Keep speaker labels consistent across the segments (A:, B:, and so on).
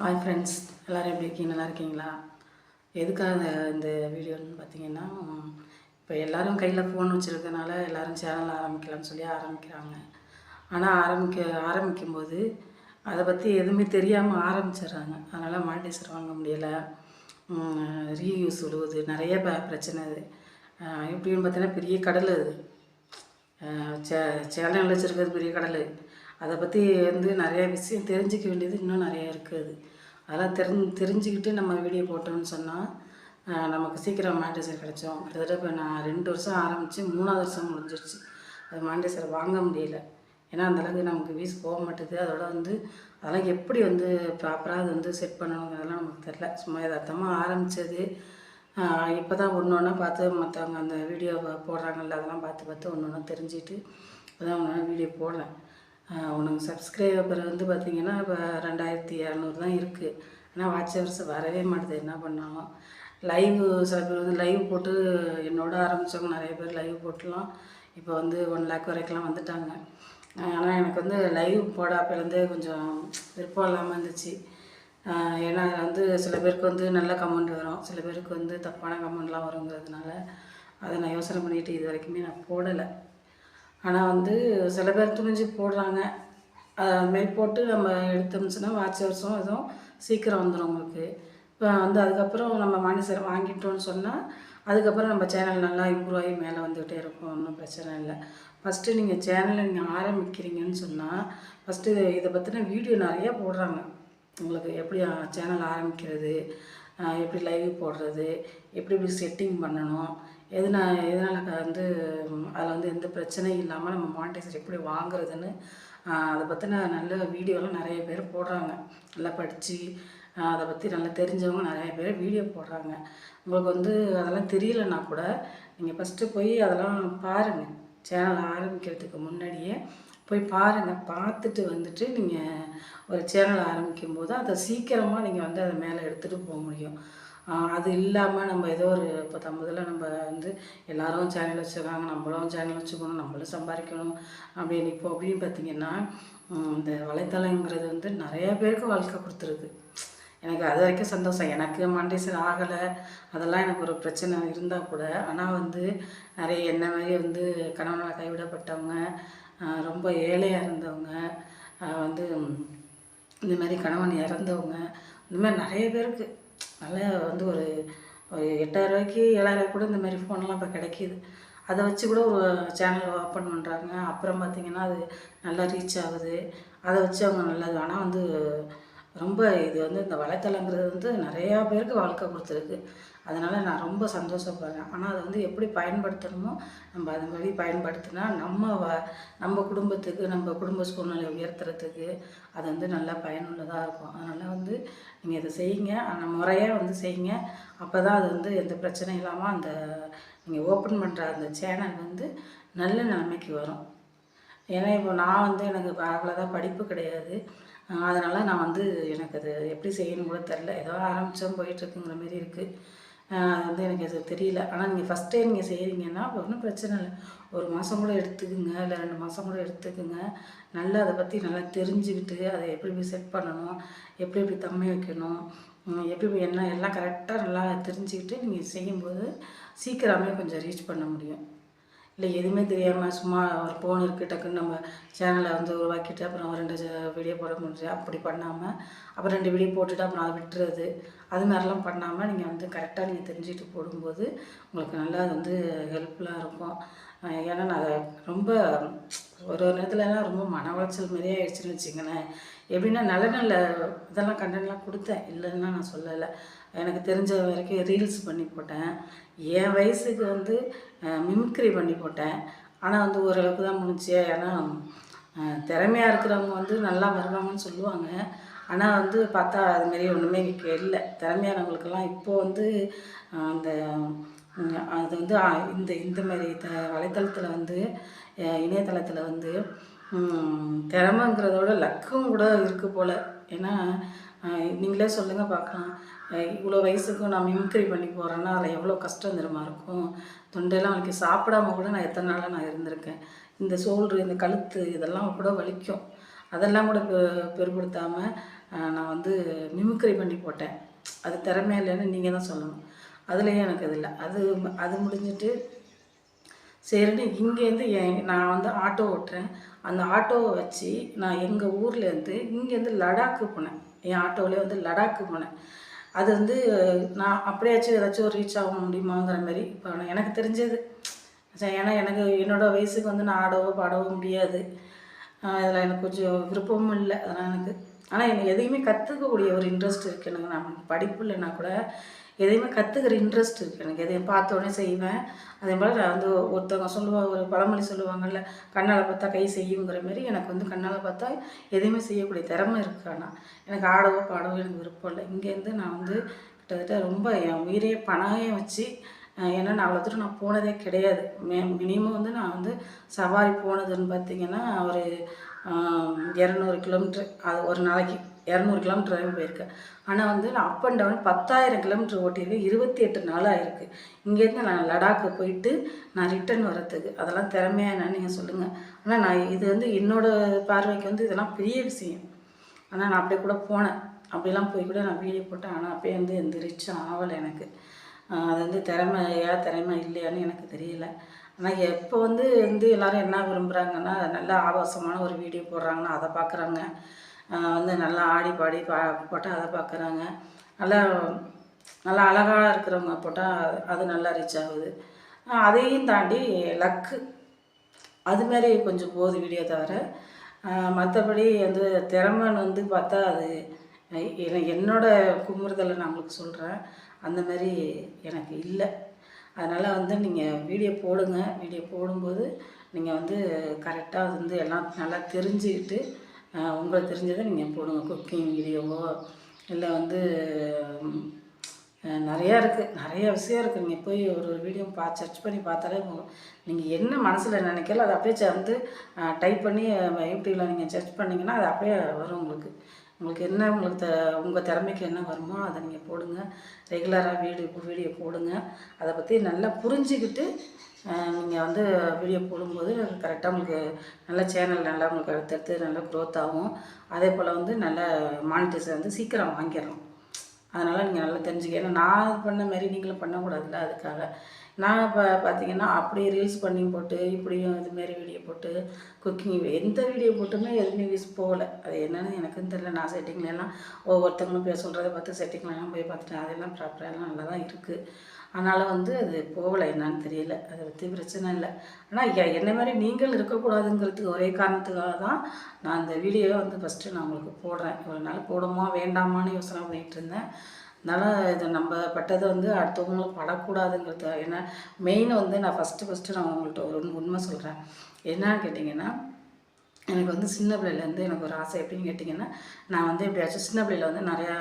A: hi friends எல்லோரும் எப்படி இருக்கீங்க நல்லா இருக்கீங்களா எதுக்காக இந்த வீடியோன்னு பார்த்தீங்கன்னா இப்போ எல்லோரும் கையில் ஃபோன் வச்சுருக்கனால எல்லோரும் சேனல் ஆரம்பிக்கலாம்னு சொல்லி ஆரம்பிக்கிறாங்க ஆனால் ஆரம்பிக்க ஆரம்பிக்கும் போது அதை பற்றி எதுவுமே தெரியாமல் ஆரம்பிச்சிடுறாங்க அதனால் மானிட்டைசர் வாங்க முடியலை ரீயூஸ் விடுவது நிறைய ப பிரச்சனை அது எப்படின்னு பார்த்தீங்கன்னா பெரிய கடல் அது சே சேனல் வச்சுருக்கிறது பெரிய கடல் அதை பற்றி வந்து நிறைய விஷயம் தெரிஞ்சிக்க வேண்டியது இன்னும் நிறையா இருக்குது அதெல்லாம் தெரிஞ்சு தெரிஞ்சுக்கிட்டு நம்ம வீடியோ போட்டோம்னு சொன்னால் நமக்கு சீக்கிரம் மாண்டேசர் கிடைச்சோம் கிட்டத்தட்ட இப்போ நான் ரெண்டு வருஷம் ஆரம்பித்து மூணாவது வருஷம் முடிஞ்சிருச்சு அது மாண்டேசர் வாங்க முடியல ஏன்னா அந்தளவுக்கு நமக்கு வீஸ் போக மாட்டேது அதோட வந்து அதெல்லாம் எப்படி வந்து ப்ராப்பராக அது வந்து செட் பண்ணணுங்கிறதெல்லாம் நமக்கு தெரில சும்மா யதார்த்தமாக ஆரம்பித்தது இப்போ தான் ஒன்று ஒன்றா பார்த்து மற்றவங்க அந்த வீடியோ போடுறாங்கல்ல அதெல்லாம் பார்த்து பார்த்து ஒன்று ஒன்றா தெரிஞ்சுட்டு இப்போ தான் ஒன்று வீடியோ போடுறேன் உனக்கு சப்ஸ்கிரைபர் வந்து பார்த்திங்கன்னா இப்போ ரெண்டாயிரத்தி இரநூறு தான் இருக்குது ஆனால் வாட்சவர்ஸ் வரவே மாட்டேது என்ன பண்ணாலும் லைவ் சில பேர் வந்து லைவ் போட்டு என்னோட ஆரம்பித்தவங்க நிறைய பேர் லைவ் போட்டுலாம் இப்போ வந்து ஒன் லேக் வரைக்கும்லாம் வந்துட்டாங்க ஆனால் எனக்கு வந்து லைவ் போட அப்போலேருந்தே கொஞ்சம் விருப்பம் இல்லாமல் இருந்துச்சு ஏன்னா வந்து சில பேருக்கு வந்து நல்ல கமெண்ட் வரும் சில பேருக்கு வந்து தப்பான கமெண்ட்லாம் வருங்கிறதுனால அதை நான் யோசனை பண்ணிட்டு இது வரைக்குமே நான் போடலை ஆனால் வந்து சில பேர் துணிஞ்சு போடுறாங்க அதுமாரி போட்டு நம்ம எடுத்தோம்ச்சுன்னா வாட்ச் எதுவும் சீக்கிரம் வந்துடும் உங்களுக்கு இப்போ வந்து அதுக்கப்புறம் நம்ம வாங்கி சில வாங்கிட்டோம்னு சொன்னால் அதுக்கப்புறம் நம்ம சேனல் நல்லா இம்ப்ரூவ் ஆகி மேலே வந்துகிட்டே இருக்கும் ஒன்றும் பிரச்சனை இல்லை ஃபஸ்ட்டு நீங்கள் சேனலை நீங்கள் ஆரம்பிக்கிறீங்கன்னு சொன்னால் ஃபஸ்ட்டு இதை இதை பற்றின வீடியோ நிறையா போடுறாங்க உங்களுக்கு எப்படி சேனல் ஆரம்பிக்கிறது எப்படி லைவ் போடுறது எப்படி எப்படி செட்டிங் பண்ணணும் எதுனா எதனால் நான் வந்து அதில் வந்து எந்த பிரச்சனையும் இல்லாமல் நம்ம மானிட்டைசர் எப்படி வாங்குறதுன்னு அதை பற்றின நல்ல வீடியோலாம் நிறைய பேர் போடுறாங்க நல்லா படித்து அதை பற்றி நல்லா தெரிஞ்சவங்க நிறைய பேர் வீடியோ போடுறாங்க உங்களுக்கு வந்து அதெல்லாம் தெரியலன்னா கூட நீங்கள் ஃபஸ்ட்டு போய் அதெல்லாம் பாருங்கள் சேனல் ஆரம்பிக்கிறதுக்கு முன்னாடியே போய் பாருங்கள் பார்த்துட்டு வந்துட்டு நீங்கள் ஒரு சேனல் ஆரம்பிக்கும் போது அதை சீக்கிரமாக நீங்கள் வந்து அதை மேலே எடுத்துகிட்டு போக முடியும் அது இல்லாமல் நம்ம ஏதோ ஒரு இப்போ தம்பதில் நம்ம வந்து எல்லாரும் சேனல் வச்சுருக்காங்க நம்மளும் சேனல் வச்சுக்கணும் நம்மளும் சம்பாதிக்கணும் அப்படின்னு இப்போ அப்படின்னு பார்த்தீங்கன்னா இந்த வலைத்தளங்கிறது வந்து நிறைய பேருக்கு வாழ்க்கை கொடுத்துருக்கு எனக்கு அது வரைக்கும் சந்தோஷம் எனக்கு மாண்டேசன் ஆகலை அதெல்லாம் எனக்கு ஒரு பிரச்சனை இருந்தால் கூட ஆனால் வந்து நிறைய என்ன மாதிரி வந்து கணவனால் கைவிடப்பட்டவங்க ரொம்ப ஏழையாக இருந்தவங்க வந்து இந்த மாதிரி கணவன் இறந்தவங்க இந்த மாதிரி நிறைய பேருக்கு அதனால் வந்து ஒரு ஒரு எட்டாயிரரூவாய்க்கு ஏழாயிரம் கூட இந்த மாதிரி ஃபோன்லாம் இப்போ கிடைக்கிது அதை வச்சு கூட ஒரு சேனல் ஓப்பன் பண்ணுறாங்க அப்புறம் பார்த்திங்கன்னா அது நல்லா ரீச் ஆகுது அதை வச்சு அவங்க நல்லது ஆனால் வந்து ரொம்ப இது வந்து இந்த வலைத்தளங்கிறது வந்து நிறையா பேருக்கு வாழ்க்கை கொடுத்துருக்கு அதனால் நான் ரொம்ப சந்தோஷப்படுறேன் ஆனால் அதை வந்து எப்படி பயன்படுத்தணுமோ நம்ம அது மாதிரி பயன்படுத்தினா நம்ம வ நம்ம குடும்பத்துக்கு நம்ம குடும்ப சூழ்நிலை உயர்த்துறதுக்கு அது வந்து நல்லா பயனுள்ளதாக இருக்கும் அதனால் வந்து நீங்கள் இதை செய்யுங்க ஆனால் முறையாக வந்து செய்யுங்க அப்போ தான் அது வந்து எந்த பிரச்சனையும் இல்லாமல் அந்த நீங்கள் ஓப்பன் பண்ணுற அந்த சேனல் வந்து நல்ல நிலைமைக்கு வரும் ஏன்னா இப்போ நான் வந்து எனக்கு அவ்வளோதான் படிப்பு கிடையாது அதனால் நான் வந்து எனக்கு அது எப்படி செய்யணும் கூட தெரில ஏதோ ஆரம்பித்தோம் போயிட்டுருக்குங்கிற மாரி இருக்குது அது வந்து எனக்கு அது தெரியல ஆனால் நீங்கள் ஃபஸ்ட் டைம் நீங்கள் செய்கிறீங்கன்னா ஒன்றும் பிரச்சனை இல்லை ஒரு மாதம் கூட எடுத்துக்குங்க இல்லை ரெண்டு மாதம் கூட எடுத்துக்குங்க நல்லா அதை பற்றி நல்லா தெரிஞ்சுக்கிட்டு அதை எப்படி எப்படி செட் பண்ணணும் எப்படி எப்படி தம்மை வைக்கணும் எப்படி என்ன எல்லாம் கரெக்டாக நல்லா தெரிஞ்சுக்கிட்டு நீங்கள் செய்யும்போது சீக்கிரமே கொஞ்சம் ரீச் பண்ண முடியும் இல்லை எதுவுமே தெரியாமல் சும்மா ஒரு ஃபோன் இருக்குது டக்குன்னு நம்ம சேனலை வந்து உருவாக்கிட்டு அப்புறம் ரெண்டு வீடியோ போட முடிஞ்சு அப்படி பண்ணாமல் அப்புறம் ரெண்டு வீடியோ போட்டுட்டு அப்புறம் அதை விட்டுறது அது மாதிரிலாம் பண்ணாமல் நீங்கள் வந்து கரெக்டாக நீங்கள் தெரிஞ்சுட்டு போடும்போது உங்களுக்கு நல்லா அது வந்து ஹெல்ப்ஃபுல்லாக இருக்கும் ஏன்னா நான் அதை ரொம்ப ஒரு ஒரு நேரத்துலலாம் ரொம்ப மன உளைச்சல் மாதிரியே ஆயிடுச்சுன்னு வச்சுக்கங்களேன் எப்படின்னா நல்ல நல்ல இதெல்லாம் கண்டென்ட்லாம் கொடுத்தேன் இல்லைன்னா நான் சொல்லலை எனக்கு தெரிஞ்ச வரைக்கும் ரீல்ஸ் பண்ணி போட்டேன் என் வயசுக்கு வந்து மிமிக்ரி பண்ணி போட்டேன் ஆனால் வந்து ஓரளவுக்கு தான் முடிஞ்சு ஏன்னா திறமையாக இருக்கிறவங்க வந்து நல்லா வருவாங்கன்னு சொல்லுவாங்க ஆனால் வந்து பார்த்தா அதுமாரி ஒன்றுமே இல்லை திறமையானவங்களுக்கெல்லாம் இப்போது வந்து அந்த அது வந்து இந்த இந்த மாதிரி த வலைத்தளத்தில் வந்து இணையதளத்தில் வந்து திறமைங்கிறதோட லக்கும் கூட இருக்குது போல் ஏன்னா நீங்களே சொல்லுங்கள் பார்க்கலாம் இவ்வளோ வயசுக்கும் நான் மிமிக்ரி பண்ணி போகிறேன்னா அதில் எவ்வளோ கஷ்டம் தெரியுமா இருக்கும் தொண்டையெல்லாம் வலிக்கும் சாப்பிடாம கூட நான் எத்தனை நாளாக நான் இருந்திருக்கேன் இந்த சோல்ரு இந்த கழுத்து இதெல்லாம் கூட வலிக்கும் அதெல்லாம் கூட பெருப்படுத்தாமல் நான் வந்து மிமிக்ரி பண்ணி போட்டேன் அது திறமையா இல்லைன்னு நீங்கள் தான் சொல்லணும் அதுலேயும் எனக்கு அது இல்லை அது அது முடிஞ்சிட்டு சரின்னு இங்கேருந்து என் நான் வந்து ஆட்டோ ஓட்டுறேன் அந்த ஆட்டோவை வச்சு நான் எங்கள் ஊர்லேருந்து இங்கேருந்து லடாக்கு போனேன் என் ஆட்டோவிலே வந்து லடாக்கு போனேன் அது வந்து நான் அப்படியாச்சும் ஏதாச்சும் ஒரு ரீச் ஆக முடியுமாங்கிற மாதிரி இப்போ எனக்கு தெரிஞ்சது ஏன்னா எனக்கு என்னோடய வயசுக்கு வந்து நான் ஆடவோ பாடவோ முடியாது அதில் எனக்கு கொஞ்சம் விருப்பமும் இல்லை அதெல்லாம் எனக்கு ஆனால் எனக்கு எதையுமே கற்றுக்கக்கூடிய ஒரு இன்ட்ரெஸ்ட் இருக்குது எனக்கு நான் படிப்பு இல்லைன்னா கூட எதையுமே கற்றுக்கிற இன்ட்ரெஸ்ட் இருக்குது எனக்கு எதையும் பார்த்தோன்னே செய்வேன் அதே போல் நான் வந்து ஒருத்தவங்க சொல்லுவாங்க ஒரு பழமொழி சொல்லுவாங்கள்ல கண்ணால் பார்த்தா கை செய்யுங்கிற மாரி எனக்கு வந்து கண்ணால் பார்த்தா எதையுமே செய்யக்கூடிய திறமை இருக்குது ஆனால் எனக்கு ஆடவோ பாடவோ எனக்கு விருப்பம் இல்லை இங்கேருந்து நான் வந்து கிட்டத்தட்ட ரொம்ப என் உயிரையே பணமே வச்சு ஏன்னா நான் அவ்வளோ தூரம் நான் போனதே கிடையாது மே மினிமம் வந்து நான் வந்து சவாரி போனதுன்னு பார்த்தீங்கன்னா ஒரு இரநூறு கிலோமீட்ரு அது ஒரு நாளைக்கு இரநூறு கிலோமீட்டர் வரைக்கும் போயிருக்கேன் ஆனால் வந்து நான் அப் அண்ட் டவுன் பத்தாயிரம் கிலோமீட்டர் ஓட்டியிருக்கேன் இருபத்தி எட்டு நாள் ஆயிருக்கு இங்கேருந்து நான் லடாக்கு போயிட்டு நான் ரிட்டர்ன் வரத்துக்கு அதெல்லாம் திறமையா என்னன்னு நீங்கள் சொல்லுங்கள் ஆனால் நான் இது வந்து என்னோடய பார்வைக்கு வந்து இதெல்லாம் பெரிய விஷயம் ஆனால் நான் அப்படியே கூட போனேன் அப்படிலாம் போய் கூட நான் வீடியோ போட்டேன் ஆனால் அப்படியே வந்து எந்த ரிச்சும் ஆகலை எனக்கு அது வந்து திறமையா திறமை இல்லையான்னு எனக்கு தெரியல ஆனால் எப்போ வந்து வந்து எல்லோரும் என்ன விரும்புகிறாங்கன்னா நல்ல ஆபாசமான ஒரு வீடியோ போடுறாங்கன்னா அதை பார்க்குறாங்க வந்து நல்லா ஆடி பாடி பா போட்டால் அதை பார்க்குறாங்க நல்லா நல்லா அழகாக இருக்கிறவங்க போட்டால் அது நல்லா ரீச் ஆகுது அதையும் தாண்டி லக்கு அதுமாரி கொஞ்சம் போகுது வீடியோ தவிர மற்றபடி வந்து திறமைன்னு வந்து பார்த்தா அது என்னோட குமுறுதலை நான் உங்களுக்கு சொல்கிறேன் அந்த மாதிரி எனக்கு இல்லை அதனால் வந்து நீங்கள் வீடியோ போடுங்க வீடியோ போடும்போது நீங்கள் வந்து கரெக்டாக வந்து எல்லாம் நல்லா தெரிஞ்சுக்கிட்டு உங்களுக்கு தெரிஞ்சதை நீங்கள் போடுங்க குக்கிங் வீடியோவோ இல்லை வந்து நிறையா இருக்குது நிறைய விஷயம் இருக்குது நீங்கள் போய் ஒரு ஒரு வீடியோ பா சர்ச் பண்ணி பார்த்தாலே நீங்கள் என்ன மனசில் நினைக்கல அதை அப்படியே சேர்ந்து டைப் பண்ணி யூடியூப்பில் நீங்கள் சர்ச் பண்ணிங்கன்னா அது அப்படியே வரும் உங்களுக்கு உங்களுக்கு என்ன உங்களுக்கு த உங்கள் திறமைக்கு என்ன வருமோ அதை நீங்கள் போடுங்க ரெகுலராக வீடியோ வீடியோ போடுங்க அதை பற்றி நல்லா புரிஞ்சுக்கிட்டு நீங்கள் வந்து வீடியோ போடும்போது கரெக்டாக உங்களுக்கு நல்ல சேனல் நல்லா உங்களுக்கு அடுத்தடுத்து நல்ல க்ரோத் ஆகும் அதே போல் வந்து நல்ல மானிட்டர்ஸ் வந்து சீக்கிரம் வாங்கிடலாம் அதனால் நீங்கள் நல்லா தெரிஞ்சுக்க ஏன்னா நான் பண்ண மாரி நீங்களும் பண்ணக்கூடாதுல்ல அதுக்காக நான் இப்போ பார்த்தீங்கன்னா அப்படியே ரீல்ஸ் பண்ணி போட்டு இப்படியும் இதுமாரி வீடியோ போட்டு குக்கிங் எந்த வீடியோ போட்டுமே எதுவுமே யூஸ் போகலை அது என்னென்னு எனக்கும் தெரியல நான் செட்டிங்லலாம் ஒவ்வொருத்தங்களும் பேச சொல்கிறத பார்த்து செட்டிங்லாம் போய் பார்த்துட்டேன் அதெல்லாம் ப்ராப்பராக நல்லா தான் இருக்குது அதனால் வந்து அது போகலை என்னான்னு தெரியல அதை பற்றி பிரச்சனை இல்லை ஆனால் என்னை மாதிரி நீங்கள் இருக்கக்கூடாதுங்கிறதுக்கு ஒரே காரணத்துக்காக தான் நான் அந்த வீடியோவை வந்து ஃபஸ்ட்டு நான் உங்களுக்கு போடுறேன் ஒரு நாள் போடுமா வேண்டாமான்னு யோசனை பண்ணிகிட்டு இருந்தேன் அதனால் இது நம்ம பட்டதை வந்து அடுத்தவங்களுக்கு படக்கூடாதுங்கிறது ஏன்னா மெயின் வந்து நான் ஃபஸ்ட்டு ஃபஸ்ட்டு நான் உங்கள்கிட்ட ஒரு உண்மை சொல்கிறேன் என்னன்னு கேட்டிங்கன்னா எனக்கு வந்து சின்ன பிள்ளையிலேருந்து எனக்கு ஒரு ஆசை எப்படின்னு கேட்டிங்கன்னா நான் வந்து எப்படியாச்சும் சின்ன பிள்ளையில் வந்து நிறையா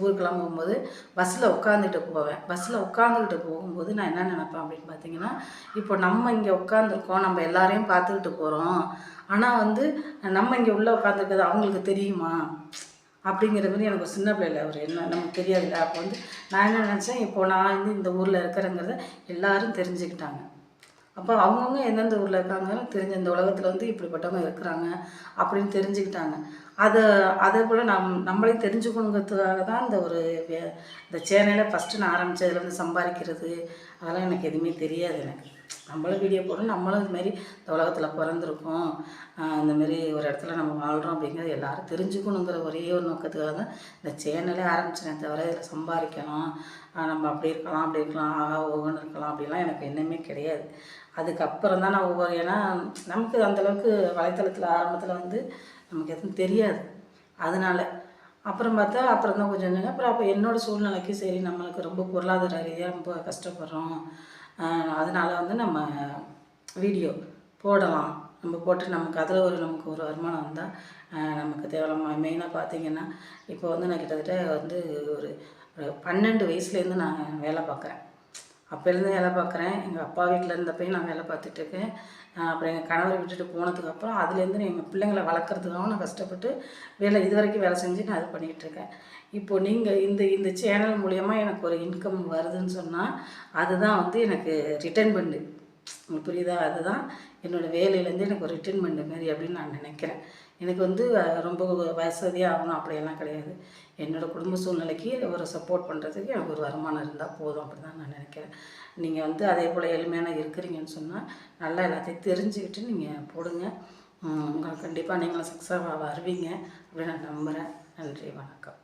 A: ஊருக்கெல்லாம் போகும்போது பஸ்ஸில் உட்காந்துட்டு போவேன் பஸ்ஸில் உட்காந்துக்கிட்டு போகும்போது நான் என்ன நினப்பேன் அப்படின்னு பார்த்தீங்கன்னா இப்போ நம்ம இங்கே உட்காந்துருக்கோம் நம்ம எல்லாரையும் பார்த்துக்கிட்டு போகிறோம் ஆனால் வந்து நம்ம இங்கே உள்ளே உட்காந்துருக்கிறது அவங்களுக்கு தெரியுமா அப்படிங்கிற மாதிரி எனக்கு சின்ன பிள்ளையில் ஒரு என்ன நமக்கு தெரியாதுல்ல அப்போ வந்து நான் என்ன நினச்சேன் இப்போ நான் வந்து இந்த ஊரில் இருக்கிறேங்கிறத எல்லாரும் தெரிஞ்சுக்கிட்டாங்க அப்போ அவங்கவுங்க எந்தெந்த ஊரில் இருக்காங்கன்னு தெரிஞ்ச இந்த உலகத்தில் வந்து இப்படிப்பட்டவங்க இருக்கிறாங்க அப்படின்னு தெரிஞ்சுக்கிட்டாங்க அதை அதை கூட நம் நம்மளே தெரிஞ்சுக்கணுங்கிறதுக்காக தான் இந்த ஒரு இந்த சேனலை ஃபஸ்ட்டு நான் ஆரம்பித்ததுலேருந்து சம்பாதிக்கிறது அதெல்லாம் எனக்கு எதுவுமே தெரியாது எனக்கு நம்மளும் வீடியோ போடணும் நம்மளும் இதுமாரி இந்த உலகத்தில் பிறந்திருக்கோம் இந்தமாரி ஒரு இடத்துல நம்ம வாழ்கிறோம் அப்படிங்கிறது எல்லோரும் தெரிஞ்சுக்கணுங்கிற ஒரே ஒரு நோக்கத்துக்காக தான் இந்த சேனலே ஆரம்பிச்சேன் தவிர இதில் சம்பாதிக்கணும் நம்ம அப்படி இருக்கலாம் அப்படி இருக்கலாம் ஆகா ஒவ்வொன்று இருக்கலாம் அப்படிலாம் எனக்கு என்னமே கிடையாது அதுக்கப்புறம் தான் நான் ஒவ்வொரு ஏன்னா நமக்கு அந்தளவுக்கு வலைத்தளத்தில் ஆரம்பத்தில் வந்து நமக்கு எதுவும் தெரியாது அதனால் அப்புறம் பார்த்தா அப்புறம் தான் கொஞ்சம் இருந்தாங்க அப்புறம் அப்போ என்னோடய சூழ்நிலைக்கு சரி நம்மளுக்கு ரொம்ப பொருளாதார ரீதியாக ரொம்ப கஷ்டப்படுறோம் அதனால் வந்து நம்ம வீடியோ போடலாம் நம்ம போட்டு நமக்கு அதில் ஒரு நமக்கு ஒரு வருமானம் வந்தால் நமக்கு தேவை மெயினாக பார்த்திங்கன்னா இப்போ வந்து நான் கிட்டத்தட்ட வந்து ஒரு பன்னெண்டு வயசுலேருந்து நான் வேலை பார்க்குறேன் அப்போலேருந்து வேலை பார்க்குறேன் எங்கள் அப்பா வீட்டில் இருந்தப்பையும் நான் வேலை பார்த்துட்டு இருக்கேன் அப்புறம் எங்கள் கணவரை விட்டுட்டு போனதுக்கப்புறம் அதுலேருந்து எங்கள் பிள்ளைங்களை வளர்க்குறதுக்காகவும் நான் கஷ்டப்பட்டு வேலை இது வரைக்கும் வேலை செஞ்சு நான் இது பண்ணிகிட்ருக்கேன் இப்போது நீங்கள் இந்த இந்த சேனல் மூலயமா எனக்கு ஒரு இன்கம் வருதுன்னு சொன்னால் அதுதான் வந்து எனக்கு ரிட்டர்ன் பண்ணு புரியுதா அதுதான் என்னோடய வேலையிலேருந்து எனக்கு ஒரு ரிட்டர்ன் பண்ணு மாதிரி அப்படின்னு நான் நினைக்கிறேன் எனக்கு வந்து ரொம்ப வசதியாக ஆகணும் அப்படியெல்லாம் கிடையாது என்னோடய குடும்ப சூழ்நிலைக்கு ஒரு சப்போர்ட் பண்ணுறதுக்கு எனக்கு ஒரு வருமானம் இருந்தால் போதும் அப்படி தான் நான் நினைக்கிறேன் நீங்கள் வந்து அதே போல் எளிமையான இருக்கிறீங்கன்னு சொன்னால் நல்லா எல்லாத்தையும் தெரிஞ்சுக்கிட்டு நீங்கள் போடுங்க உங்களுக்கு கண்டிப்பாக நீங்களும் சக்ஸஸ் வருவீங்க அப்படின்னு நான் நம்புகிறேன் நன்றி வணக்கம்